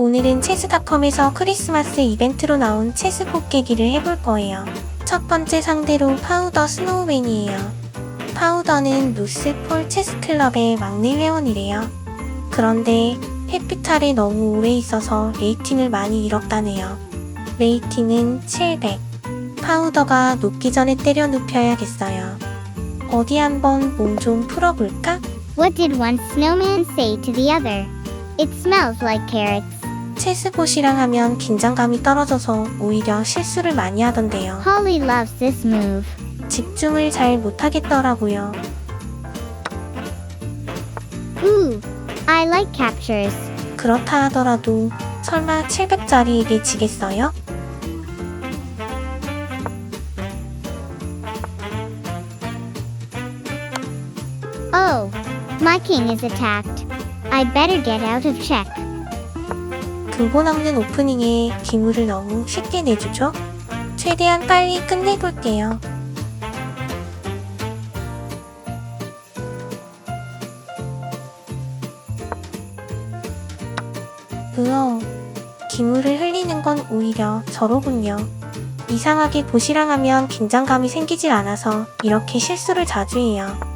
오늘은 체스닷컴에서 크리스마스 이벤트로 나온 체스 뽑개기를 해볼 거예요. 첫 번째 상대로 파우더 스노우맨이에요. 파우더는 루스폴 체스클럽의 막내 회원이래요. 그런데 해피탈에 너무 오래 있어서 레이팅을 많이 잃었다네요. 레이팅은 700. 파우더가 녹기 전에 때려 눕혀야겠어요. 어디 한번 몸 좀 풀어볼까? What did one snowman say to the other? It smells like carrots. 체스봇이랑 하면 긴장감이 떨어져서 오히려 실수를 많이 하던데요. Holly loves this move. 집중을 잘 못하겠더라고요. Ooh, I like captures. 그렇다 하더라도 설마 700짜리에게 지겠어요? Oh, my king is attacked. I better get out of check. 근본 없는 오프닝에 기물을 너무 쉽게 내주죠? 최대한 빨리 끝내볼게요. 으어, 기물을 흘리는 건 오히려 저로군요. 이상하게 보시랑 하면 긴장감이 생기질 않아서 이렇게 실수를 자주 해요.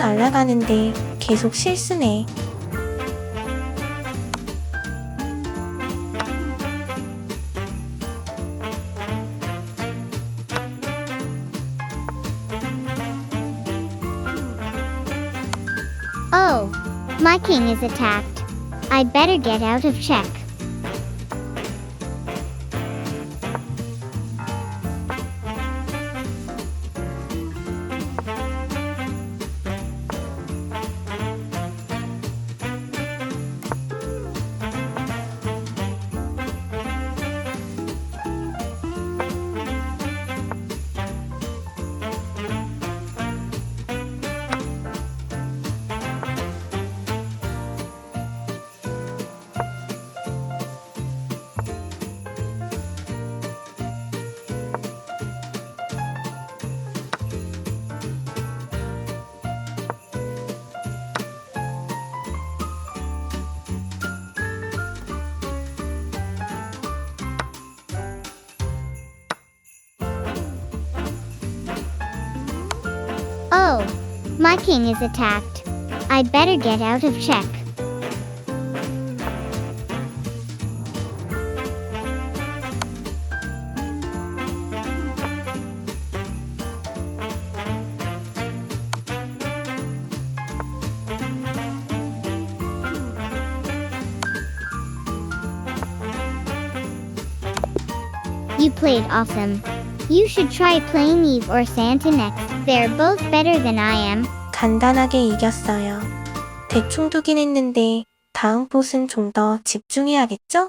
날아가는데 계속 실수네. Oh, my king is attacked. I better get out of check. Oh, my king is attacked. I'd better get out of check. You played awesome. You should try playing Eve or Santa next. They're both better than I am. 간단하게 이겼어요. 대충 두긴 했는데 다음 보스는 좀 더 집중해야겠죠?